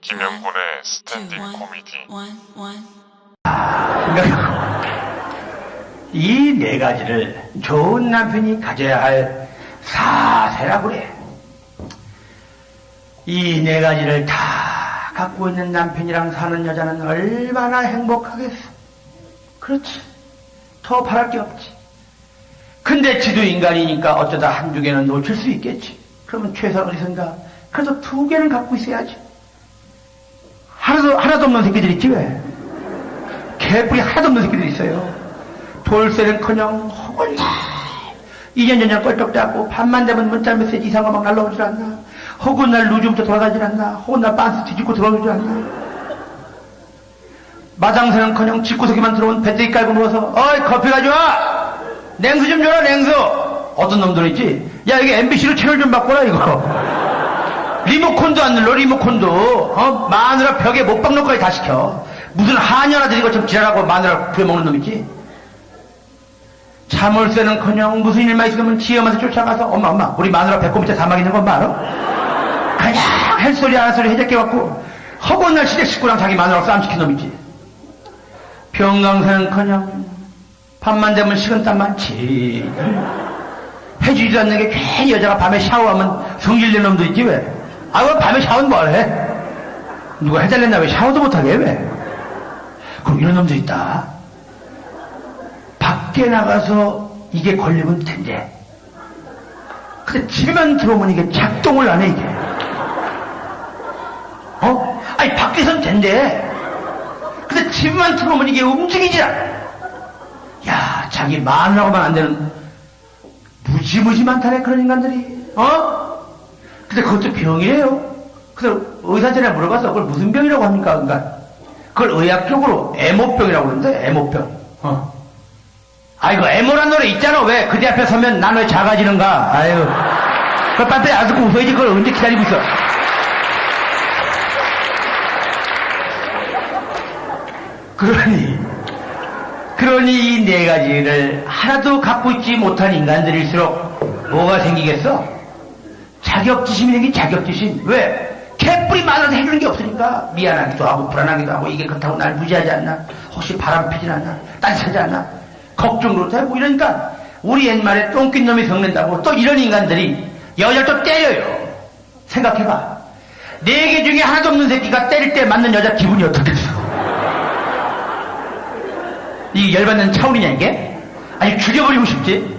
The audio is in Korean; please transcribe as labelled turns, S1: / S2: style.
S1: 김영곤의 스탠딩 코미디
S2: 이 네 가지를 좋은 남편이 가져야 할 사세라고 그래. 이 네 가지를 다 갖고 있는 남편이랑 사는 여자는 얼마나 행복하겠어. 그렇지. 더 바랄 게 없지. 근데 지도 인간이니까 어쩌다 한두 개는 놓칠 수 있겠지. 그러면 최소한 어디선가 그래도 두 개는 갖고 있어야지. 하나도, 하나도 없는 새끼들 있지, 왜? 개뿔이 하나도 없는 새끼들이 있어요. 돌쇠는커녕 허골 이년저년 껄떡 대고 밤만 되면 문자 메시지 이상한 거막 날라오질 않나? 혹은 날 루즈부터 돌아가질 않나? 혹은 날 빤스 뒤집고 들어오질 않나? 마장새는 커녕 집구석에만 들어온 배때기 깔고 누워서 어이 커피 가져와! 냉수 좀 줘라 냉수! 어떤 놈들 있지? 야 이게 MBC로 채널 좀 바꿔라 이거 리모컨도 안 눌러 리모컨도 어? 마누라 벽에 못 박는 거까지 다 시켜 무슨 한여나 들인 것처럼 지랄하고 마누라 부려먹는 놈 있지 자물쇠는커녕 무슨 일만 있으면 지엄한테 쫓아가서 엄마 엄마 우리 마누라 배꼽 밑에 사막 있는 거 엄마 알아? 그냥 할 소리 안 할 소리 해적해갖고 허구한 날 시댁 식구랑 자기 마누라 싸움 시킨 놈 있지 병강새는커녕 밤만 되면 식은땀 많지 해주지도 않는 게 괜히 여자가 밤에 샤워하면 성질낸 놈도 있지 왜? 아 왜 밤에 샤워는 뭐해? 누가 해달랬나 왜 샤워도 못하게 해 왜? 그럼 이런 놈도 있다 밖에 나가서 이게 걸리면 된대. 근데 집에만 들어오면 이게 작동을 안 해, 이게. 어? 아니, 밖에선 된대. 근데 집만 들어오면 이게 움직이지 않아. 야, 자기 마누라고만 안 되는 무지무지 많다네, 그런 인간들이. 어? 근데 그것도 병이에요. 그래서 의사 전에 물어봤어. 그걸 무슨 병이라고 합니까? 그러니까 그걸 의학적으로 애모병이라고 그러는데, 애모병. 어. 아이고, 애모란 노래 있잖아. 왜? 그대 앞에 서면 난 왜 작아지는가? 아유. 그걸 빨리 안 듣고 웃어야지. 그걸 언제 기다리고 있어. 그러니, 그러니 이 네 가지를 하나도 갖고 있지 못한 인간들일수록 뭐가 생기겠어? 자격지심이 생긴 자격지심. 왜? 개뿔이 많아도 해주는 게 없으니까 미안하기도 하고 불안하기도 하고 이게 그렇다고 날 무지하지 않나? 혹시 바람 피진 않나? 딴짓하지 않나? 걱정도 되고 이러니까 우리 옛말에 똥낀 놈이 성낸다고 또 이런 인간들이 여자를 또 때려요. 생각해봐. 네 개 중에 하나도 없는 새끼가 때릴 때 맞는 여자 기분이 어떻겠어? 이게 열받는 차원이냐 이게? 아니 죽여버리고 싶지?